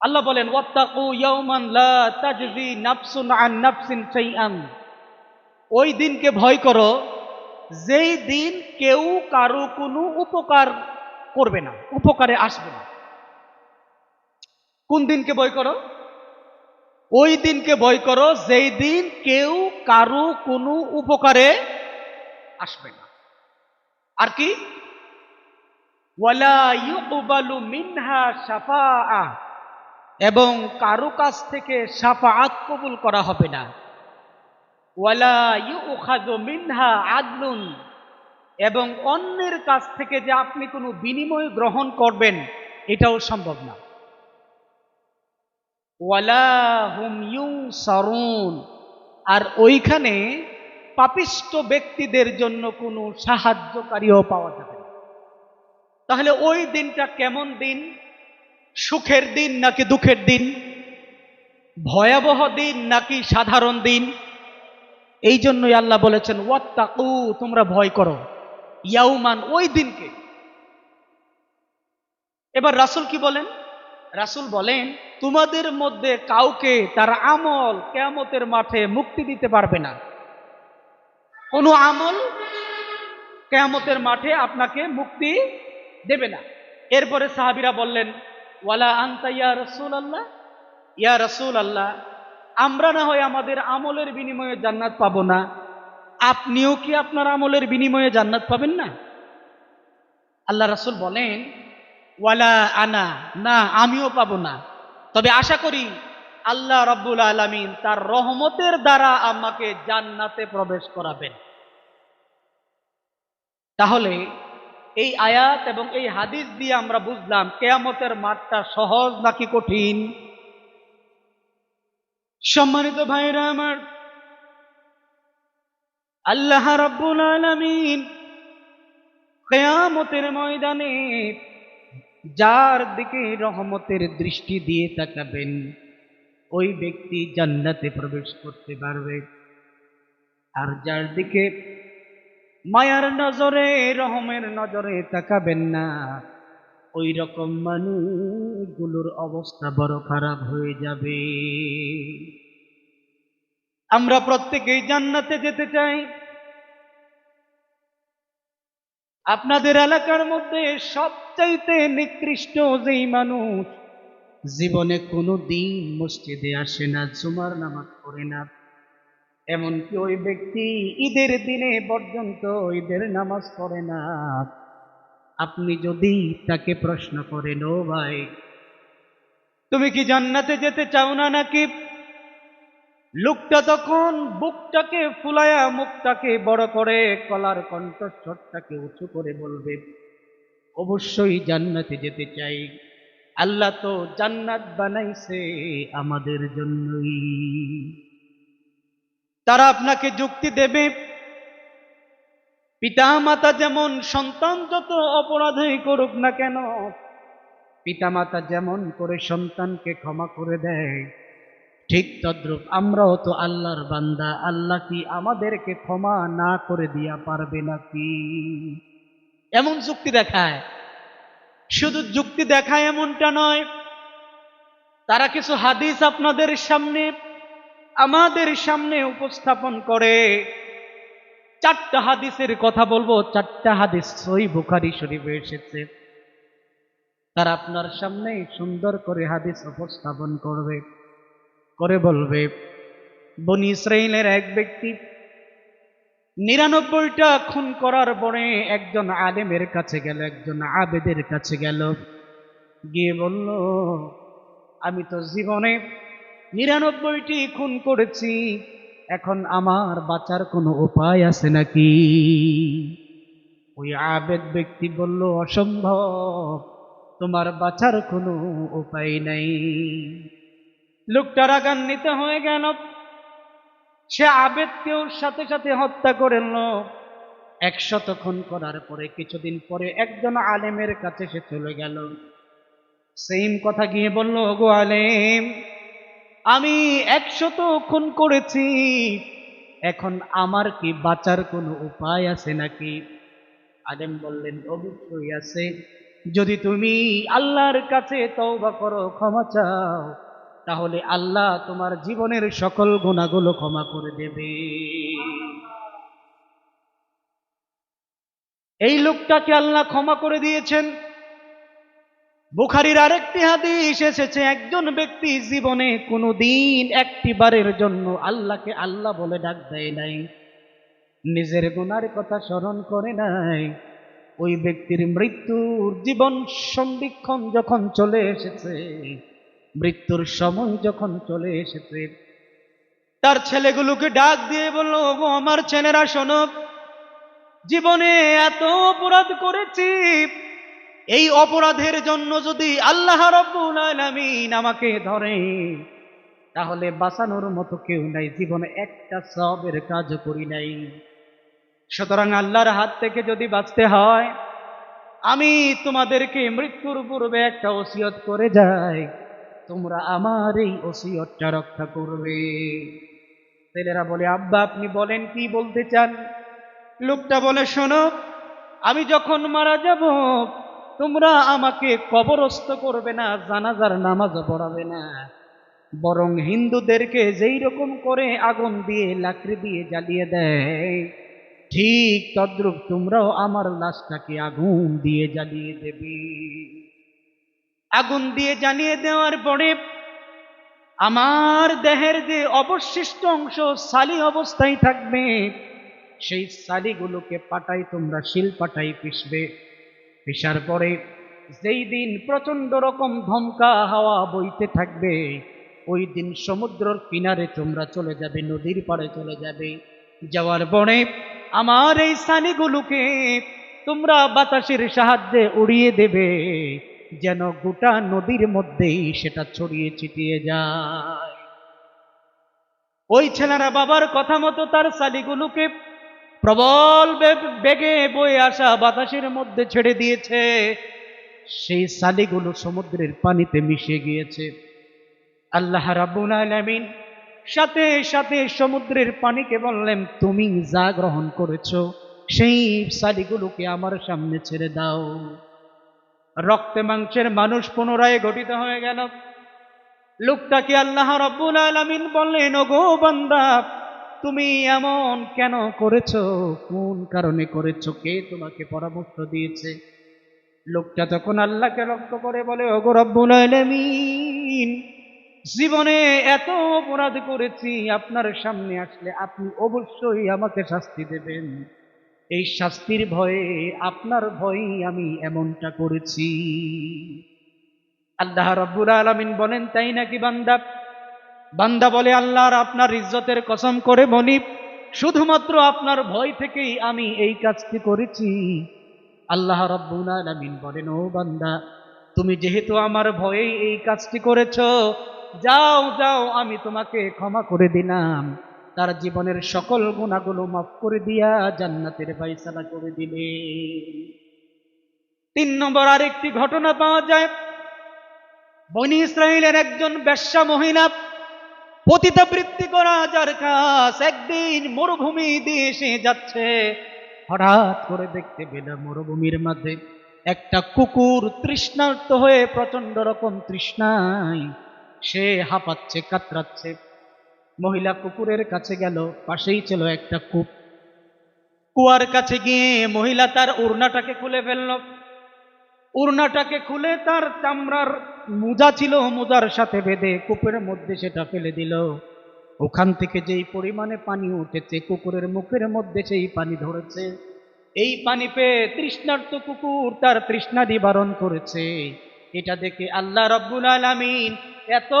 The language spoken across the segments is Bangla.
আল্লাহ বলেন আন ওই দিনকে ভয় করো, যেই দিন কেউ কারও কোনো উপকার করবে না, উপকারে আসবে না। কোন দিনকে ভয় করো? ওই দিনকে ভয় করো যেই দিন কেউ কারও কোনো উপকারে আসবে না। আর কি? ওয়ালা মিনহা শাফাআ। এবং কারও কাছ থেকে শাফাআত কবুল করা হবে না। ওয়ালা ইউখাযু মিনহা আদলুন। এবং অন্যের কাছ থেকে যে আপনি কোনো বিনিময় গ্রহণ করবেন, এটাও সম্ভব না। ওয়ালা হুম ইউ সরুন আর ওইখানে পাপিষ্ট ব্যক্তিদের জন্য কোনো সাহায্যকারীও পাওয়া যাবে তাহলে ওই দিনটা কেমন দিন? সুখের দিন নাকি দুঃখের দিন? ভয়াবহ দিন নাকি সাধারণ দিন? এই জন্যই আল্লাহ বলেছেন, ওয়াত্তাকু, তোমরা ভয় করো। ইয়াউমান, ওই দিনকে। এবার রাসূল কি বলেন? রাসূল বলেন, তোমাদের মধ্যে কাউকে তার আমল কেয়ামতের মাঠে মুক্তি দিতে পারবে না। কোনো আমল কেয়ামতের মাঠে আপনাকে মুক্তি দেবে না। এরপরে সাহাবিরা বললেন ওয়ালা আন্তা ইয়া রসুল আল্লাহ ইয়া রসুল আল্লাহ আমরা না হয় আমাদের আমলের বিনিময়ে জান্নাত পাব না। আপনিও কি আপনার আমলের বিনিময়ে জান্নাত পাবেন না? আল্লাহ রাসূল বলেন, ওয়ালা আনা, না, আমিও পাবো না। তবে আশা করি আল্লাহ রব্বুল আলামিন তার রহমতের দ্বারা আমাকে জান্নাতে প্রবেশ করাবেন। তাহলে এই আয়াত এবং এই হাদিস দিয়ে আমরা বুঝলাম, কেয়ামতের মাঠটা সহজ নাকি কঠিন? সম্মানিত ভাইরা আমার, আল্লাহ রব্বুল আলামিন কেয়ামতের ময়দানে যার দিকে রহমতের দৃষ্টি দিয়ে তাকাবেন, ওই ব্যক্তি জান্নাতে প্রবেশ করতে পারবে। আর যার দিকে মায়ার নজরে, রহমের নজরে তাকাবেন না। ওই রকম মানুষগুলোর অবস্থা বড় খারাপ হয়ে যাবে। আমরা প্রত্যেকেই জান্নাতে যেতে চাই। আপনাদের এলাকার মধ্যে সবচাইতে নিকৃষ্ট যেই মানুষ, জীবনে কোনো দিন মসজিদে আসে না, জুমার নামাজ পড়ে না। এমনকি ওই ব্যক্তি ঈদের দিনে পর্যন্ত ঈদের নামাজ পড়ে না। আপনি যদি তাকে প্রশ্ন করেন, ও ভাই, তুমি কি জান্নাতে যেতে চাও না নাকি? লোকটা তখন বুকটাকে ফুলায়া, মুখটাকে বড় করে কলার কণ্ঠস্বরটাকে উঁচু করে বলবে, অবশ্যই জান্নাতে যেতে চাই। আল্লাহ তো জান্নাত বানাইছে আমাদের জন্যই। তারা আপনাকে যুক্তি দেবে। পিতা মাতা যেমন সন্তান যত অপরাধই করুক না কেন পিতা মাতা যেমন করে সন্তানকে ক্ষমা করে দেয়, ঠিক তদ্রুপ আমরাও তো আল্লাহর বান্দা, আল্লাহ কি আমাদেরকে ক্ষমা না করে দিয়া পারবে নাকি? এমন যুক্তি দেখায়। শুধু যুক্তি দেখায় এমনটা নয়, তারা কিছু হাদিস আপনাদের সামনে আমাদের সামনে উপস্থাপন করে। চারটা হাদিসের কথা বলব, চারটা হাদিস সই বুখারি শরীফে এসেছে। তারা আপনার সামনে সুন্দর করে হাদিস উপস্থাপন করবে, করে বলবে, বনি ইসরাইলের এক ব্যক্তি নিরানব্বইটা খুন করার পরে একজন আলেমের কাছে গেল, একজন আবেদের কাছে গেল। গিয়ে বলল, আমি তো জীবনে নিরানব্বইটি খুন করেছি। এখন আমার বাঁচার কোনো উপায় আছে নাকি? ওই আবেদ ব্যক্তি বলল, অসম্ভব, তোমার বাঁচার কোনো উপায় নাই। লোকটা রাগান্বিত হয়ে গেল। সে আবেদকেও সাথে সাথে হত্যা করল একশত খুন করার পরে কিছুদিন পরে একজন আলেমের কাছে সে চলে গেল। সেম কথা গিয়ে বলল গো আলেম আমি একশত খুন করেছি। এখন আমার কি বাঁচার কোনো উপায় আছে নাকি? আলেম বললেন, অবশ্যই আছে। যদি তুমি আল্লাহর কাছে তওবা করো, ক্ষমা চাও, তাহলে আল্লাহ তোমার জীবনের সকল গুণাগুলো ক্ষমা করে দেবে। এই লোকটাকে আল্লাহ ক্ষমা করে দিয়েছেন। বুখারির আরেকটি হাদিস এসেছে, একজন ব্যক্তি জীবনে কোনো দিন একটি বারের জন্য আল্লাহকে আল্লাহ বলে ডাক দেয় নাই, নিজের গুনার কথা স্মরণ করে নাই। ওই ব্যক্তির মৃত্যুর জীবন সন্ধিক্ষণ যখন চলে এসেছে, মৃত্যুর সময় যখন চলে এসেছে, তার ছেলেগুলোকে ডাক দিয়ে বলল, "ওগো আমার ছেলেরা শোনো, জীবনে এত অপরাধ করেছি এই অপরাধের জন্য যদি আল্লাহ রব্বুল আমাকে ধরে, তাহলে বাঁচানোর মতো কেউ নাই, জীবনে একটা সবের কাজ করি নাই। সুতরাং আল্লাহর হাত থেকে যদি বাঁচতে হয়, আমি তোমাদেরকে মৃত্যুর পূর্বে একটা ওসিয়ত করে যাই, তোমরা আমার এই ওসিয়তটা রক্ষা করবে। ছেলেরা বলে, আব্বা, আপনি বলেন কি বলতে চান? লোকটা বলে, শোনো, আমি যখন মারা যাব তোমরা আমাকে কবরস্থ করবে না, জানাজার নামাজ পড়াবে না। বরং হিন্দুদেরকে যেই রকম করে আগুন দিয়ে, লাকড়ি দিয়ে জ্বালিয়ে দেয়, ঠিক তদ্রুপ তোমরাও আমার লাশটাকে আগুন দিয়ে জ্বালিয়ে দেবে। আগুন দিয়ে জ্বালিয়ে দেওয়ার পরে আমার দেহের যে অবশিষ্ট অংশ সালি অবস্থায় থাকবে, সেই সালিগুলোকে পাটাই তোমরা শিল পাটাই পিসবে পিসার পরে যেই দিন প্রচণ্ড রকম ধমকা, হাওয়া বইতে থাকবে, ওই দিন সমুদ্রর কিনারে তোমরা চলে যাবে, নদীর পাড়ে চলে যাবে। যাওয়ার পরে আমার এই সালিগুলোকে তোমরা বাতাসের সাহায্যে উড়িয়ে দেবে, যেন গোটা নদীর মধ্যেই সেটা ছড়িয়ে ছিটিয়ে যায়। ওই ছেলেরা বাবার কথা মতো তার শালিগুলোকে প্রবল বেগে বয়ে আসা বাতাসের মধ্যে ছেড়ে দিয়েছে। সেই শালিগুলো সমুদ্রের পানিতে মিশে গিয়েছে। আল্লাহ রাব্বুল আলামিন সাথে সাথে সমুদ্রের পানিকে বললেন, তুমি যা গ্রহণ করেছ, সেই শালিগুলোকে আমার সামনে ছেড়ে দাও। রক্তে মাংসের মানুষ পুনরায় গঠিত হয়ে গেল। লোকটাকে আল্লাহ রব্বুল আলামিন বললেন ও গো বান্দা তুমি এমন কেন করেছ? কোন কারণে করেছ? কে তোমাকে পরামর্শ দিয়েছে? লোকটা তখন আল্লাহকে লক্ষ্য করে বলে ও গো রব্বুল আলামিন, জীবনে এত অপরাধ করেছি, আপনার সামনে আসলে আপনি অবশ্যই আমাকে শাস্তি দেবেন। এই শাস্তির ভয়ে, আপনার ভয়েই আমি এমনটা করেছি। আল্লাহ রব্বুল আলামিন বলেন, তাই নাকি বান্দা? বান্দা বলে, আল্লাহর আপনার ইজ্জতের কসম করে বলি, শুধুমাত্র আপনার ভয় থেকেই আমি এই কাজটি করেছি। আল্লাহ রব্বুল আলামিন বলেন, ও বান্দা, তুমি যেহেতু আমার ভয়েই এই কাজটি করেছ, যাও যাও, আমি তোমাকে ক্ষমা করে দিলাম। তার জীবনের সকল গুণাগুলো মাফ করে দিয়া জান্নাতের ফাইসালা করে দিলে। তিন নম্বর আরেকটি ঘটনা পাওয়া যায়। বনি ইসরায়েলের একজন বেশ্যা মহিলা পতিতাবৃত্তি করা যার কাজ, একদিন মরুভূমি দিয়ে এসে যাচ্ছে। হঠাৎ করে দেখতে পেল মরুভূমির মাঝে একটা কুকুর তৃষ্ণার্ত হয়ে প্রচণ্ড রকম তৃষ্ণায় সে হাঁপাচ্ছে, কাতরাচ্ছে। মহিলা কুকুরের কাছে গেল, পাশেই ছিল একটা কূপ। কুয়ার কাছে গিয়ে মহিলা তার উড়নাটাকে খুলে ফেলল। উড়নাটাকে খুলে তার চামড়ার মোজা ছিল মোজার সাথে বেঁধে কূপের মধ্যে সেটা ফেলে দিল। ওখান থেকে যেই পরিমাণে পানি উঠেছে, কুকুরের মুখের মধ্যে সেই পানি ধরেছে। এই পানি পেয়ে তৃষ্ণার্ত কুকুর তার তৃষ্ণা নিবারণ করেছে। এটা দেখে আল্লাহ রব্বুল আলামিন এত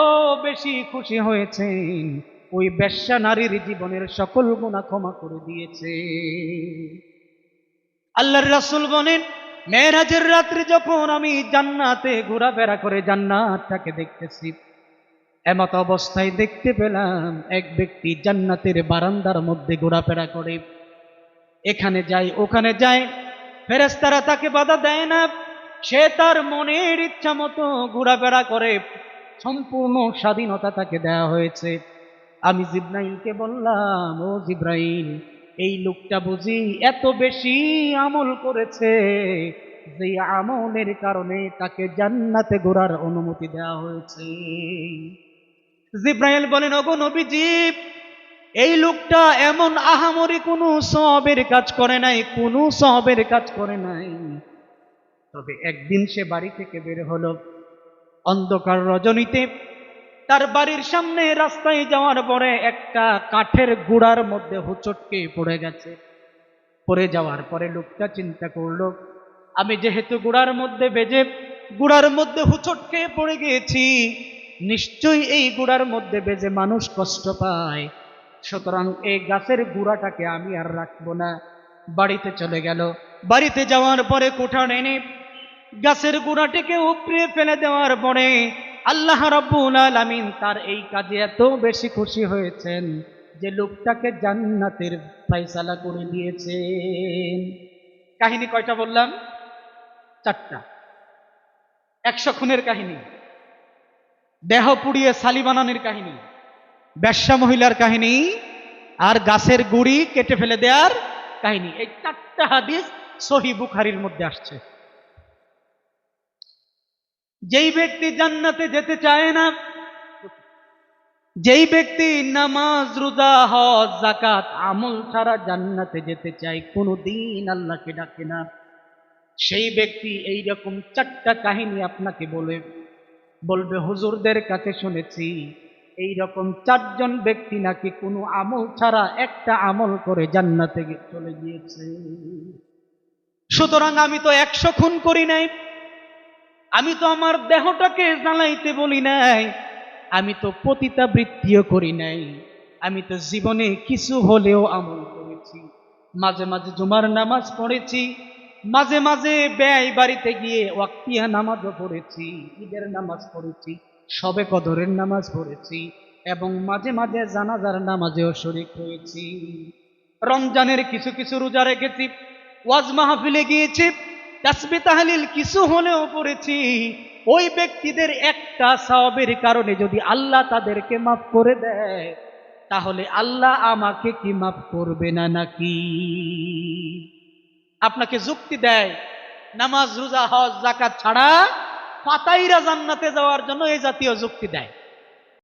বেশি খুশি হয়েছেন। ওই বেশ্যা নারীর জীবনের সকল গুণা ক্ষমা করে দিয়েছে। আল্লাহর রাসূল বলেন মেয়েরাজের রাত্রে যখন আমি জান্নাতে ঘোরাফেরা করে জান্নাতটাকে দেখতেছি, এমত অবস্থায় দেখতে পেলাম এক ব্যক্তি জান্নাতের বারান্দার মধ্যে ঘোরাফেরা করে। এখানে যায়, ওখানে যায় ফেরেস্তারা তাকে বাধা দেয় না। সে তার মনের ইচ্ছা মতো ঘোরাফেরা করে। সম্পূর্ণ স্বাধীনতা তাকে দেওয়া হয়েছে। আমি জিব্রাইলকে বললাম, ও জিব্রাইল এই লোকটা বুঝি এত বেশি আমল করেছে যে আমলের কারণে তাকে জান্নাতে ঘোরার অনুমতি দেওয়া হয়েছে। জিব্রাইল বলেন, ওগো নবীজি, এই লোকটা এমন আহামরি কোনো সবের কাজ করে নাই, কোনো সবের কাজ করে নাই। তবে একদিন সে বাড়ি থেকে বের হলো, অন্ধকার রজনীতে তার বাড়ির সামনে রাস্তায় যাওয়ার পরে একটা কাঠের গুড়ার মধ্যে হুচটকে পড়ে গেছে। পড়ে যাওয়ার পরে লোকটা চিন্তা করল, আমি যেহেতু গুড়ার মধ্যে বেজে, গুড়ার মধ্যে হুচটকে পড়ে গিয়েছি, নিশ্চয়ই এই গুড়ার মধ্যে বেজে মানুষ কষ্ট পায়। সুতরাং এই গাছের গুড়াটাকে আমি আর রাখব না। বাড়িতে চলে গেল। বাড়িতে যাওয়ার পরে কোঠান এনে গাছের গুড়াটিকে উপড়ে ফেলে দেওয়ার পরে আল্লাহ রাব্বুল আলামিন তার এই কাজে এত বেশি খুশি হয়েছেন যে লোকটাকে জান্নাতের ফাইসালা করে দিয়েছেন। কাহিনী কয়টা বললাম? চারটা। একশো খুনের কাহিনী। দেহ পুড়িয়ে সালি বানানোর কাহিনী। ব্যবসা মহিলার কাহিনী আর গাছের গুড়ি কেটে ফেলে দেওয়ার কাহিনী। এই চারটা হাদিস সহি বুখারির মধ্যে আসছে। যেই ব্যক্তি জান্নাতে যেতে চায় না, যেই ব্যক্তি নামাজ, রোজা, হজ জাকাত আমল ছাড়া জান্নাতে যেতে চায় কোনো দিন আল্লাহকে ডাকে না। সেই ব্যক্তি এই রকম চারটা কাহিনী আপনাকে বলে, বলবে, হুজুরদের কাছে শুনেছি এই রকম চারজন ব্যক্তি নাকি কোনো আমল ছাড়া একটা আমল করে জান্নাতে চলে গিয়েছে। সুতরাং আমি তো একশো খুন করি নাই আমি তো আমার দেহটাকে জ্বালাইতে বলি নাই। আমি তো পতিতা বৃত্তিও করি নাই। আমি তো জীবনে কিছু হলেও আমল করেছি। মাঝে মাঝে জুমার নামাজ পড়েছি। মাঝে মাঝে ব্যয় বাড়িতে গিয়ে ওয়াক্তিয়া নামাজও পড়েছি। ঈদের নামাজ পড়েছি সবে কদরের নামাজ পড়েছি এবং মাঝে মাঝে জানাজার নামাজেও শরিক হয়েছি। রমজানের কিছু কিছু রোজা রেখেছি, ওয়াজ মাহফিলে গিয়েছি। তাসবি তাহলিল কিছু হলেও পড়েছি। ওই ব্যক্তিদের একটা সওয়াবের কারণে যদি আল্লাহ তাদেরকে মাফ করে দেয়, তাহলে আল্লাহ আমাকে কি মাফ করবে না নাকি? আপনাকে যুক্তি দেয়, নামাজ, রোজা, হজ জাকাত ছাড়া পাতাইরা জান্নাতে যাওয়ার জন্য এই জাতীয় যুক্তি দেয়।